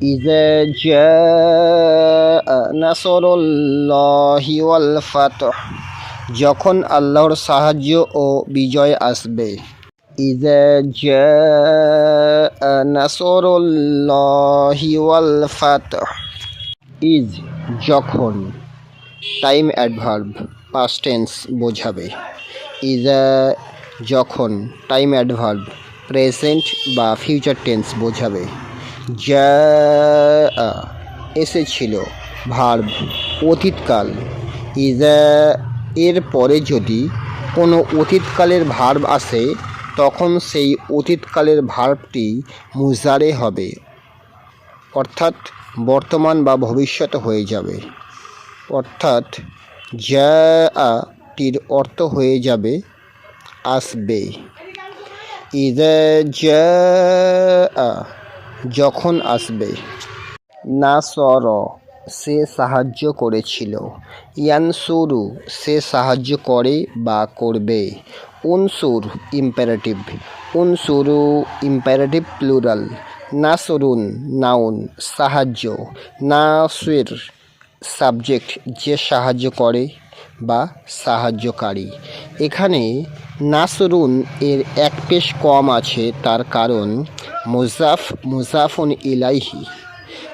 إذا جاء نصر الله والفتح যখন আল্লাহর সাহায্য ও বিজয় আসবে إذا جاء نصر الله والفتح ইজ যখন টাইম অ্যাডভার্ব পাস্ট টেন্স বোঝাবে ইজা যখন টাইম অ্যাডভার্ব প্রেজেন্ট বা ফিউচার টেন্স বোঝাবে যা এসেছিল ভার্ব অতীতকাল। ইজা এর পরে যদি কোনো অতীতকালের ভার্ব আসে, তখন সেই অতীতকালের ভার্বটি মুজারে হবে, অর্থাৎ বর্তমান বা ভবিষ্যৎ হয়ে যাবে। অর্থাৎ যা টির অর্থ হয়ে যাবে, আসবে। ইদা যা যখন আসবে। না সর সে সাহায্য করেছিল। ইয়ানসুরু সে সাহায্য করে বা করবে। উনসুর ইম্পারেটিভ। উনসুরু ইম্পারেটিভ প্লুরাল। নাসরুন নাউন সাহায্য। নাসির সাবজেক্ট যে সাহায্য করে বা সাহায্যকারী। এখানে নাসরুন এর এক পেশ কম আছে, তার কারণ মুজাফ মুজাফুন ইলাইহি।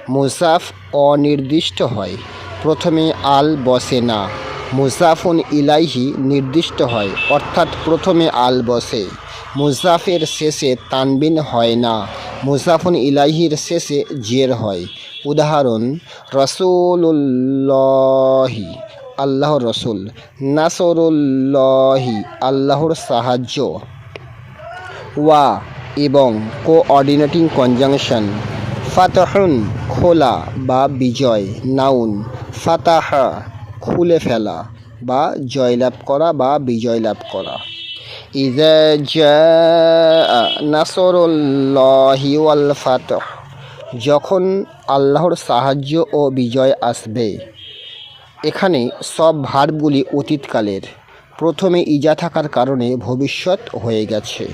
মুজাফ অনির্দিষ্ট হয়, প্রথমে আল বসে না। মুজাফুন ইলাইহি নির্দিষ্ট হয়, অর্থাৎ প্রথমে আল বসে। মুজাফের শেষে তানবিন হয় না, মুজাফুন ইলাইহির শেষে জের হয়। উদাহরণ রসুল্লাহি আল্লাহর রসুল। নাসরুল্লাহি, আল্লাহর সাহায্য। ওয়া এবং কোঅর্ডিনেটিং কনজাংশন। ফাতহুন, খোলা বা বিজয়। নাউন, ফাতাহা, খুলে ফেলা বা জয়লাভ করা বা বিজয় লাভ করা ইজা ফাতহ, যখন আল্লাহর সাহায্য ও বিজয় আসবে এখানে সব ভার্বগুলি অতীতকালের। প্রথমে ইজা থাকার কারণে ভবিষ্যৎ হয়ে গেছে।